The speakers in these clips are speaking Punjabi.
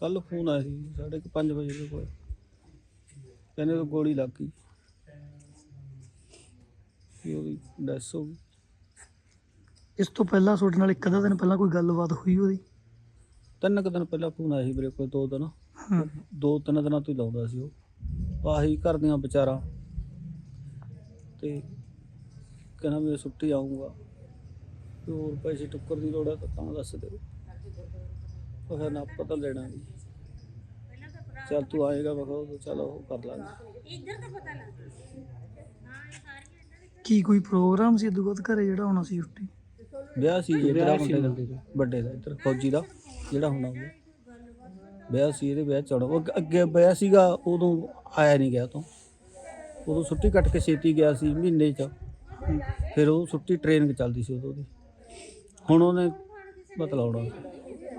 ਕੱਲ ਫੋਨ ਆਇਆ ਸੀ ਸਾਢੇ ਕੁ ਪੰਜ ਵਜੇ ਦੇ ਕੋਲ। ਕਹਿੰਦੇ ਉਹ ਗੋਲੀ ਲੱਗ ਗਈ। ਵੀ ਉਹਦੀ ਡੈਸ ਹੋ ਗਈ। ਇਸ ਤੋਂ ਪਹਿਲਾਂ ਤੁਹਾਡੇ ਨਾਲ ਇੱਕ ਅੱਧਾ ਦਿਨ ਪਹਿਲਾਂ ਕੋਈ ਗੱਲਬਾਤ ਹੋਈ ਉਹਦੀ? ਤਿੰਨ ਕੁ ਦਿਨ ਪਹਿਲਾਂ ਫੋਨ ਆਇਆ ਸੀ ਮੇਰੇ ਕੋਲ ਦੋ ਦਿਨ। ਦੋ ਤਿੰਨ ਦਿਨਾਂ ਤੋਂ ਹੀ ਲਾਉਂਦਾ ਸੀ ਉਹ। ਆਹੀ ਘਰ ਦੀਆਂ ਵਿਚਾਰਾਂ। ਤੇ ਕਹਿੰਦਾ ਮੈਂ ਛੁੱਟੀ ਆਉਂਗਾ ਹੋਰ ਪੈਸੇ ਟੁੱਕਰ ਦੀ ਲੋੜ ਹੈ ਤਾਂ ਤਾਂ ਦੱਸ ਦਿਓ। ਉਹ ਫਿਰ ਨਾ ਪਤਾ ਲੈਣਾ ਨਹੀਂ ਚੱਲ ਤੂੰ ਆਏਗਾ ਉਦੋਂ ਚੱਲ ਉਹ ਕਰ ਲਾਂਗੇ। ਕੀ ਕੋਈ ਪ੍ਰੋਗਰਾਮ ਸੀ ਬਾਅਦ ਘਰੇ ਜਿਹੜਾ ਹੋਣਾ ਸੀ ਛੁੱਟੀ? ਵਿਆਹ ਸੀ ਜੀ ਤੇਰਾ ਮੁੰਡੇ ਦਾ। ਵੱਡੇ ਦਾ ਇੱਧਰ ਫੌਜੀ ਦਾ ਜਿਹੜਾ ਹੁਣ ਆਉਂਦਾ ਵਿਆਹ ਸੀ ਇਹਦੇ ਵਿਆਹ ਚੜੋ ਉਹ ਅੱਗੇ- ਵਿਆਹ ਸੀਗਾ ਉਦੋਂ ਆਇਆ ਨਹੀਂ ਗਿਆ ਤੋਂ ਉਦੋਂ ਛੁੱਟੀ ਕੱਟ ਕੇ ਛੇਤੀ ਗਿਆ ਸੀ ਮਹੀਨੇ ਚ। ਫਿਰ ਉਹ ਛੁੱਟੀ ਟ੍ਰੇਨਿੰਗ ਚੱਲਦੀ ਸੀ ਉਦੋਂ ਦੀ ਹੁਣ ਉਹਨੇ ਬਤਲਾਉਣਾ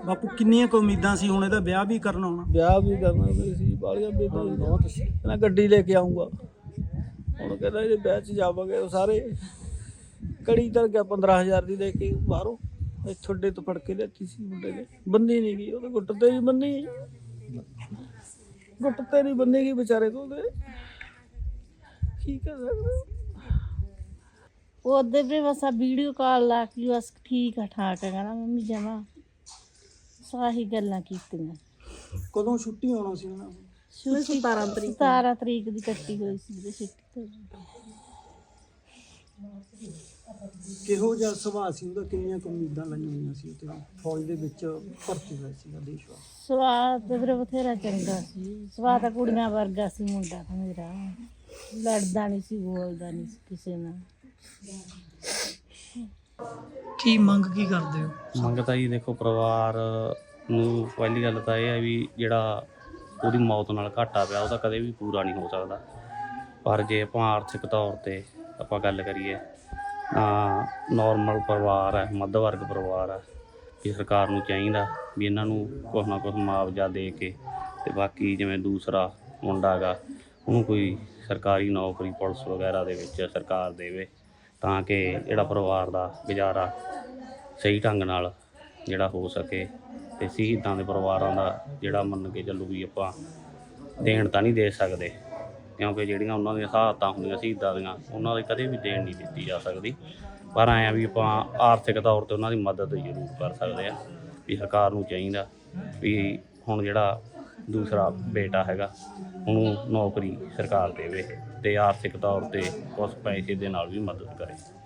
ਬਾਪੂ ਕਿੰਨੀਆਂ ਕੁ ਉਮੀਦਾਂ ਸੀ ਹੁਣ ਇਹਦਾ ਵਿਆਹ ਵੀ ਕਰਨਾ ਹੋਣਾ ਵਿਆਹ ਵੀ ਕਰਨਾ ਵੀ ਸੀ ਬਾਲੀਆਂ ਬੇਟਾ ਬਹੁਤ ਸੀ। ਕਹਿੰਦਾ ਗੱਡੀ ਲੈ ਕੇ ਆਉਂਗਾ ਹੁਣ ਕਹਿੰਦਾ ਇਹਦੇ ਵਿਆਹ 'ਚ ਜਾਵਾਂਗੇ ਉਹ ਸਾਰੇ। ਕੜੀ ਤਰ ਗਿਆ 15000 ਦੀ ਲੈ ਕੇ ਬਾਹਰੋਂ। ਇਹ ਛੋਡੇ ਤੋਂ ਫੜ ਕੇ ਲੈਤੀ ਸੀ ਮੁੰਡੇ ਨੇ। ਬੰਦੀ ਨਹੀਂ ਗਈ ਉਹਦੇ ਗੁੱਟ ਤੇ ਵੀ ਬੰਨੀ ਗੁੱਟ ਤੇ ਨਹੀਂ ਬੰਨੀ ਗਈ ਵਿਚਾਰੇ ਤੋਂ ਉਹਦੇ। ਕੀ ਕਰ ਸਕਦੇ? ਉਹਦੇ ਵੀ ਬਸ ਵੀਡੀਓ ਕਾਲ ਲਾ ਕੇ ਬਸ ਠੀਕ ਆ ਠਾਕ ਆ। ਕਹਿੰਦਾ ਮੰਮੀ ਜਮਾ ਸਾਹੀ ਗੱਲਾਂ ਕੀਤੀਆਂ। ਕਦੋਂ ਛੁੱਟੀ ਆਉਣਾ ਸੀ ਉਹਨਾਂ ਨੂੰ? ਛੁੱਟੀ 17 ਤਰੀਕ 17 ਤਰੀਕ ਦੀ ਕੱਟੀ ਹੋਈ ਸੀ ਜੀ ਛੁੱਟੀ ਤੋਂ ਕਿਹੋ ਜਿਹਾ ਸੁਭਾਅ ਸੀ ਉਹਦਾ? ਕਿੰਨੀਆਂ ਕੁ ਉਮੀਦਾਂ ਲਾਈਆਂ ਹੋਈਆਂ ਸੀ ਤੇ ਫੌਜ ਦੇ ਵਿੱਚ ਭਰਤੀ ਹੋਇਆ ਸੀਗਾ ਦੇਸ਼ਵਾਸ ਸਵਾਦ ਤੇ ਫਿਰ ਬਥੇਰਾ ਚੰਗਾ ਸੀ। ਸਵਾਦ ਤਾਂ ਕੁੜੀਆਂ ਵਰਗਾ ਸੀ ਮੁੰਡਾ ਤਾਂ ਮੇਰਾ। ਲੜਦਾ ਨਹੀਂ ਸੀ ਬੋਲਦਾ ਨਹੀਂ ਸੀ ਕਿਸੇ ਨਾਲ। ਕੀ ਮੰਗ ਕੀ ਕਰਦੇ ਹੋ? ਮੰਗ ਤਾਂ ਜੀ ਦੇਖੋ, ਪਰਿਵਾਰ ਨੂੰ ਪਹਿਲੀ ਗੱਲ ਤਾਂ ਇਹ ਹੈ ਵੀ ਜਿਹੜਾ ਉਹਦੀ ਮੌਤ ਨਾਲ ਘਾਟਾ ਪਿਆ, ਉਹ ਤਾਂ ਕਦੇ ਵੀ ਪੂਰਾ ਨਹੀਂ ਹੋ ਸਕਦਾ। ਪਰ ਜੇ ਆਪਾਂ ਆਰਥਿਕ ਤੌਰ ਤੇ ਆਪਾਂ ਗੱਲ ਕਰੀਏ, ਤਾਂ ਨਾਰਮਲ ਪਰਿਵਾਰ ਹੈ ਮੱਧ ਵਰਗ ਪਰਿਵਾਰ ਹੈ, ਵੀ ਸਰਕਾਰ ਨੂੰ ਚਾਹੀਦਾ ਵੀ ਇਹਨਾਂ ਨੂੰ ਕੁਛ ਨਾ ਕੁਛ ਮੁਆਵਜ਼ਾ ਦੇ ਕੇ ਤੇ ਬਾਕੀ ਜਿਵੇਂ ਦੂਸਰਾ ਮੁੰਡਾ ਗਾ ਉਹਨੂੰ ਕੋਈ ਸਰਕਾਰੀ ਨੌਕਰੀ, ਪੁਲਿਸ ਵਗੈਰਾ ਦੇ ਵਿੱਚ ਸਰਕਾਰ ਦੇਵੇ। ਤਾਂ ਕਿ ਜਿਹੜਾ ਪਰਿਵਾਰ ਦਾ ਗੁਜ਼ਾਰਾ ਸਹੀ ਢੰਗ ਨਾਲ ਜਿਹੜਾ ਹੋ ਸਕੇ ਤੇ ਸ਼ਹੀਦਾਂ ਦੇ ਪਰਿਵਾਰਾਂ ਦਾ ਜਿਹੜਾ ਮੰਨ ਕੇ ਚੱਲੂ ਵੀ ਆਪਾਂ ਦੇਣ ਤਾਂ ਨਹੀਂ ਦੇ ਸਕਦੇ, ਕਿਉਂਕਿ ਜਿਹੜੀਆਂ ਉਹਨਾਂ ਦੀਆਂ ਹਾਲਤਾਂ ਹੁੰਦੀਆਂ ਸ਼ਹੀਦਾਂ ਦੀਆਂ, ਉਹਨਾਂ ਦੀ ਕਦੇ ਵੀ ਦੇਣ ਨਹੀਂ ਦਿੱਤੀ ਜਾ ਸਕਦੀ। ਪਰ ਆਇਆ ਵੀ ਆਪਾਂ ਆਰਥਿਕ ਤੌਰ ਤੇ ਉਹਨਾਂ ਦੀ ਮਦਦ ਜ਼ਰੂਰ ਕਰ ਸਕਦੇ ਆ, ਵੀ ਸਰਕਾਰ ਨੂੰ ਚਾਹੀਦਾ ਵੀ ਹੁਣ ਜਿਹੜਾ ਦੂਸਰਾ ਬੇਟਾ ਹੈਗਾ, ਉਹਨੂੰ ਨੌਕਰੀ ਸਰਕਾਰ ਦੇਵੇ ਤੇ ਆਰਥਿਕ ਤੌਰ ਤੇ ਉਸ ਪੈਸੇ ਦੇ ਨਾਲ ਵੀ ਮਦਦ ਕਰੇ।